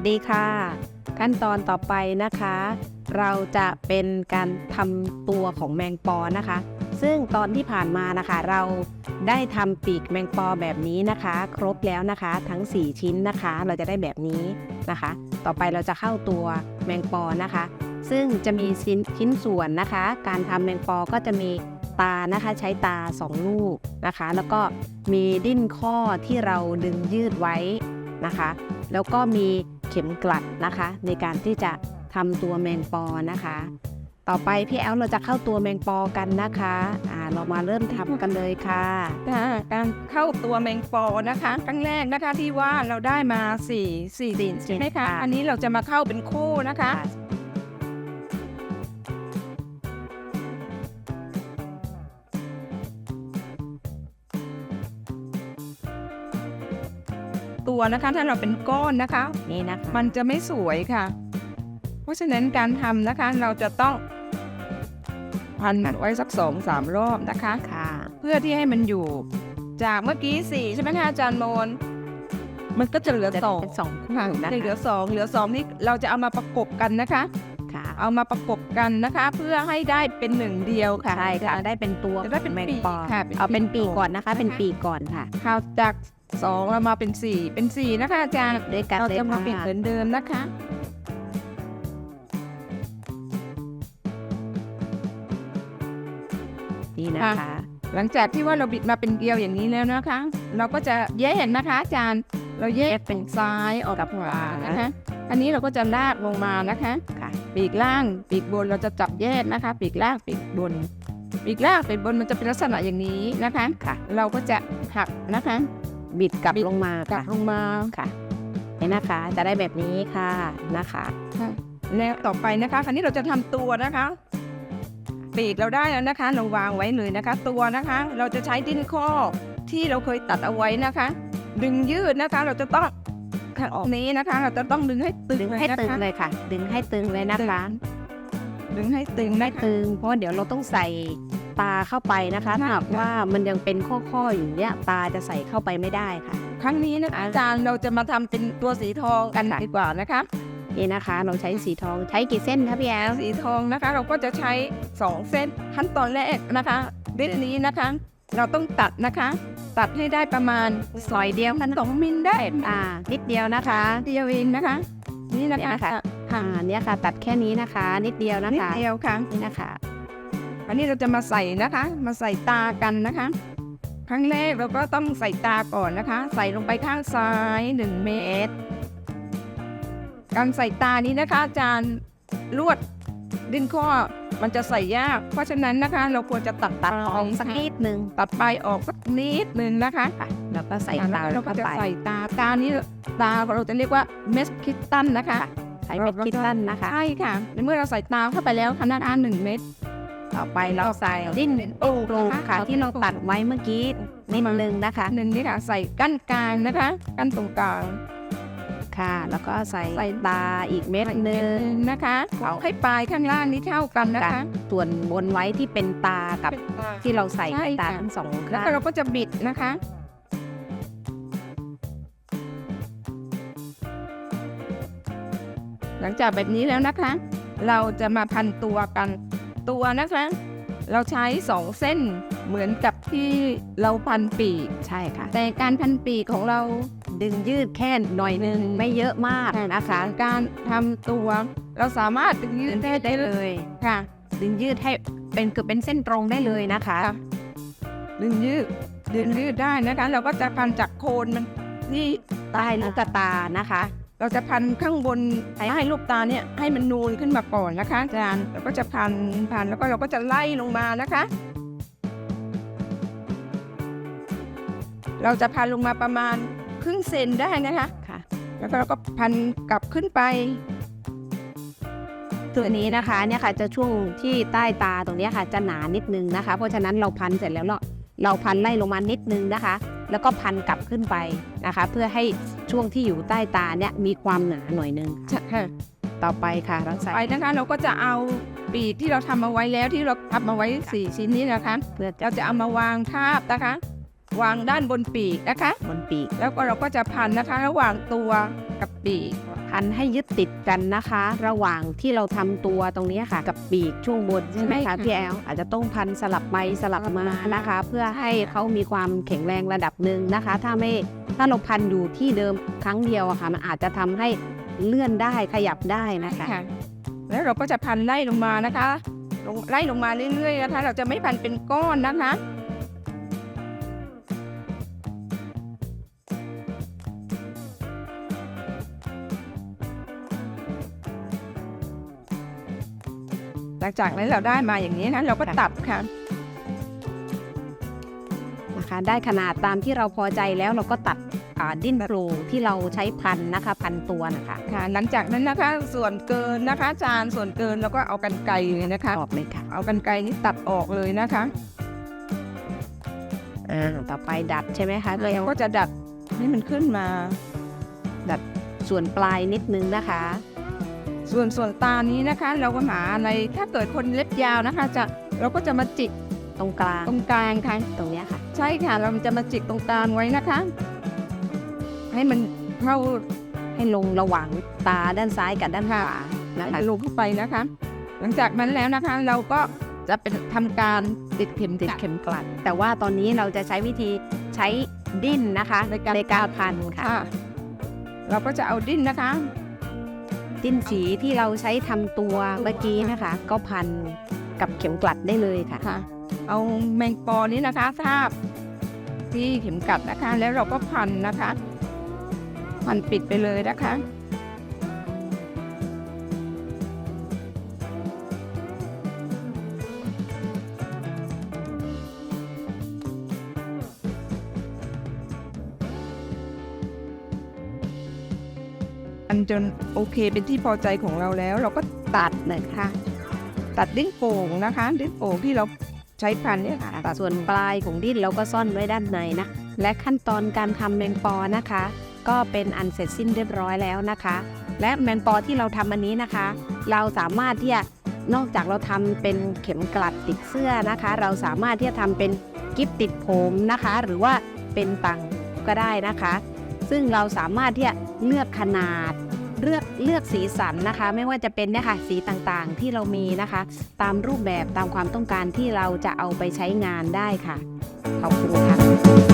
วัสดีค่ะ ขั้นตอนต่อไปนะคะ เราจะเป็นการทำตัวของแมงปอนะคะ ซึ่งตอนที่ผ่านมานะคะ เราได้ทำปีกแมงปอแบบนี้นะคะ ครบแล้วนะคะ ทั้ง 4 ชิ้นนะคะ เราจะได้แบบนี้นะคะ ต่อไปเราจะเข้าตัวแมงปอนะคะ ซึ่งจะมีชิ้นชิ้นส่วนนะคะ การทำแมงปอก็จะมีตานะคะใช้ตา 2 ลูกนะคะ แล้วก็มีดิ้นข้อที่เราดึงยืดไว้นะคะ แล้วก็มี เข็มกลัดนะคะ ในการที่จะทำตัวแมงปอนะคะ ต่อไปพี่แอลเราจะเข้าตัวแมงปอกันนะคะอ่าเรามาเริ่มทำกันเลยค่ะ ค่ะการเข้าตัวแมงปอนะคะครั้งแรกนะคะที่ว่าเราได้มา4 4ดินใช่ไหมคะค่ะอันนี้เราจะมาเข้าเป็นคู่นะคะ ตัวนะคะ ถ้าเราเป็นก้อนนะคะ นี่นะคะมันจะไม่สวยค่ะ เพราะฉะนั้นการทำนะคะเราจะต้องพันไว้สักสองสามรอบนะคะค่ะ เพื่อที่ให้มันอยู่ จากเมื่อกี้สี่ใช่ไหมคะอาจารย์โมนมันก็จะเหลือจะสองเป็นสองค่ะนะจะเหลือคะสองเหลือสองนี่เราจะเอามาประกบกันนะคะค่ะ เอามาประกบกันนะคะ เพื่อให้ได้เป็นหนึ่งเดียวค่ะใช่ค่ะได้เป็นตัวจะได้เป็นแมงปีกปอค่ะเป็นเอาเป็นปีปีกกก่อนนะคะ เป็นปีกก่อนค่ะข่าวจาก สองเรามาเป็นสี่เป็นสี่นะคะอาจารย์ด้วยกันเราเลยจะมาค่ะเป็นเหมือนเดิมนะคะนี่นะคะค่ะหลังจากที่ว่าเราบิดมาเป็นเกลียวอย่างนี้แล้วนะคะ เราก็จะแยกนะคะ อาจารย์ เราแยกเป็นซ้ายออกกับขวานะคะ อันนี้เราก็จะลากลงมานะคะค่ะปีกล่างปีกบนเราจะจับแยกนะคะ ปีกล่างปีกบนปีกล่างปีกบนมันจะเป็นลักษณะอย่างนี้นะคะค่ะ เราก็จะหักนะคะ บิดกลับบิด ลงมากลัค่ะบลงมาค่ะเห็นนะคะ จะได้แบบนี้ค่ะนะคะแล้วต่อไปนะคะคราวนี้เราจะทำตัวนะคะ ปีกเราได้แล้วนะคะ เราวางไว้เลยนะคะ ตัวนะคะ เราจะใช้ดิ้นข้อที่เราเคยตัดเอาไว้นะคะ ดึงยืดนะคะ เราจะต้องทางออกนี้นะคะ เราจะต้องดึงให้ตึงดึงให้นะตึงคะเลยค่ะ ดึงให้ตึงเลยนะคะ ดึงให้ตึงให้นะคะตึง เพราะว่าเดี๋ยวเราต้องใส่ ตาเข้าไปนะคะถ้าหากว่ามันยังเป็นข้อๆอยู่เนี้ยตาจะใส่เข้าไปไม่ได้ค่ะ ครั้งนี้นะคะอาจารย์เราจะมาทำเป็นตัวสีทองกันค่ะดีกว่านะคะนี่นะคะ เราใช้สีทองใช้กี่เส้นคะพี่แอลสีทองนะคะ เราก็จะใช้สองเส้นขั้นตอนแรกนะคะเส้นนี้นะคะ เราต้องตัดนะคะ ตัดให้ได้ประมาณซอยเดียวค่ะสองมิลได้อ่านิดเดียวนะคะเดียวเองนะคะ นี่นะนี่คะนะคะค่ะอ่าเนี่ยค่ะ ตัดแค่นี้นะคะ นิดเดียวนะนิดคะเดียวค่ะนี่นะคะ อันนี้เราจะมาใส่นะคะ มาใส่ตากันนะคะ ครั้งแรกเราก็ต้องใส่ตาก่อนนะคะ ใส่ลงไปข้างซ้าย 1 เมตร การใส่ตานี้นะคะอาจารย์ลวดดิ้นข้อมันจะใส่ยาก เพราะฉะนั้นนะคะ เราควรจะตัดตัดปอลาอกสักนิดนึงตัดปลายออกสักนิดหนึ่งนะคะค่ะแล้วก็ใส่อะตาแล้วเราก็เข้าจะไปใส่ตาตานี้ตาเราจะเรียกว่าเมสคิตตันนะคะใช้เม็ดคิตตันนะคะใช่ค่ะในเมื่อเราใส่ตาเข้าไปแล้วขนาดอ่านหนึ่งเม็ด ต่อไปเราใส่ดิ้นโอ้โหค่ะที่เราตัดไว้เมื่อกี้นิดนึงนะคะหนึ่งนี่ค่ะใส่กั้นกลางนะคะกั้นตรงกลางค่ะ แล้วก็ใส่ใส่ตาอีกเม็ดใส่หเม็นึดงหนึ่งนะคะเอาให้ปลายข้างล่างนี้เท่ากันนะคะ ส่วนบนไว้ที่เป็นตากับเป็นปลายที่เราใส่ใช่ตาค่ะทั้งสองแล้วข้างก็เราก็จะบิดนะคะหลังจากแบบนี้แล้วนะคะ เราจะมาพันตัวกัน ตัวนะคะเราใช้สองเส้นเหมือนกับที่เราพันปีก ใช่ค่ะ แต่การพันปีกของเราดึงยืดแค่หน่อยนึงไม่เยอะมากนะคะการทำตัว เราสามารถดึงยืดได้ได้เลเลยยค่ะ ดึงยืดให้เป็นเกือบเป็นเส้นตรงได้เลยนะคะค่ะดึงยืดดึงยืดได้นะคะ เราก็จะพันจากโคนมันที่ใต้ลูกตานะคะ เราจะพันข้างบนให้ลูกตาเนี่ยให้มันนูนขึ้นมาก่อนนะคะอาจารย์เราก็จะพันพันแล้วก็เราก็จะไล่ลงมานะคะ เราจะพันลงมาประมาณครึ่งเซนได้นะคะค่ะ แล้วก็เราก็พันกลับขึ้นไป ตัวนี้นะคะเนี่ยค่ะจะช่วงที่ใต้ตาตรงเนี้ยค่ะจะหนานิดนึงนะคะ เพราะฉะนั้นเราพันเสร็จแล้วเราเราพันไล่ลงมานิดนึงนะคะ แล้วก็พันกลับขึ้นไปนะคะ เพื่อให้ช่วงที่อยู่ใต้ตาเนี่ยมีความหนาหน่อยนึงค่ะต่อไปค่ะเราใส่ไปนะคะเราก็จะเอาปีกที่เราทำเอาไว้แล้วที่เราทำมาไว้สี่ชิ้นนี้นะคะเพื่อจะเราจะเอามาวางทาบนะคะ วางด้านบนปีกนะคะ บนปีก แล้วก็เราก็จะพันนะคะ ระหว่างตัวกับปีก พันให้ยึดติดกันนะคะ ระหว่างที่เราทำตัวตรงนี้ค่ะ กับปีกช่วงบนใช่ไหมใช่คะค่ะพี่แอลอาจจะต้องพันสลับไปสลับมานะคะ เพื่อให้เขามีความแข็งแรงระดับหนึ่งนะคะ ถ้าไม่ถ้าเราพันอยู่ที่เดิมครั้งเดียวอะค่ะ มันอาจจะทำให้เลื่อนได้ขยับได้นะคะค่ะแล้วเราก็จะพันไล่ลงมานะคะลงไล่ลงมาเรื่อยๆนะคะ เราจะไม่พันเป็นก้อนนะคะ ลังจากนั้นเราได้มาอย่างนี้นะเราก็ตัดค่ะนะคะ ได้ขนาดตามที่เราพอใจแล้วเราก็ตัดอ่าดิ้นโปร่งที่เราใช้พันนะคะ พันตัวนะคะค่ะ หลังจากนั้นนะคะส่วนเกินนะคะจานส่วนเกินเราก็เอากันไกรเลยนะคะออกเลยค่ะ เอากันไกรนี้ตัดออกเลยนะคะอ่าต่อไปดัดใช่ไหมคะเราก็จะดัดให้มันขึ้นมา ดัดส่วนปลายนิดนึงนะคะ ส่วนส่วนตานี้นะคะ เราก็หาอะไรถ้าเกิดคนเล็บยาวนะคะ จะเราก็จะมาจิกตรงกลางตรงกลางค่ะ ตรงเนี้ยค่ะ ใช่ค่ะเราจะมาจิกตรงกลางไว้นะคะ ให้มันเข้าให้ลงระหว่างตาด้านซ้ายกับด้านขวานะคะลงเข้าไปนะคะ หลังจากนั้นแล้วนะคะเราก็จะเป็นทำการติดเข็มติดเข็มกลัด แต่ว่าตอนนี้เราจะใช้วิธีใช้ดิ้นนะคะในการในการพันค่ะค่ะเราก็จะเอาดิ้นนะคะ ดิ้นสีที่เราใช้ทำตัวเมื่อกี้นะคะ ก็พันกับเข็มกลัดได้เลยค่ะค่ะ เอาแมงปอนี้นะคะทราบที่เข็มกลัดนะคะ แล้วเราก็พันนะคะ พันปิดไปเลยนะคะ จนโอเคเป็นที่พอใจของเราแล้ว เราก็ตัดนะคะตัดดิ้นโป่งนะคะ ดิ้นโป่งที่เราใช้พันเนี่ยค่ะตัดส่วนปลายของดิ้นเราก็ซ่อนไว้ด้านในนะ และขั้นตอนการทำแมงปอนะคะ ก็เป็นอันเสร็จสิ้นเรียบร้อยแล้วนะคะ และแมงปอที่เราทำอันนี้นะคะ เราสามารถที่จะนอกจากเราทำเป็นเข็มกลัดติดเสื้อนะคะ เราสามารถที่จะทำเป็นกิฟติดผมนะคะ หรือว่าเป็นตังก็ได้นะคะ ซึ่งเราสามารถที่จะเลือกขนาดเลือกเลือกสีสันนะคะ ไม่ว่าจะเป็นเนี่ยค่ะสีต่างๆที่เรามีนะคะ ตามรูปแบบตามความต้องการที่เราจะเอาไปใช้งานได้ค่ะ ขอบคุณค่ะ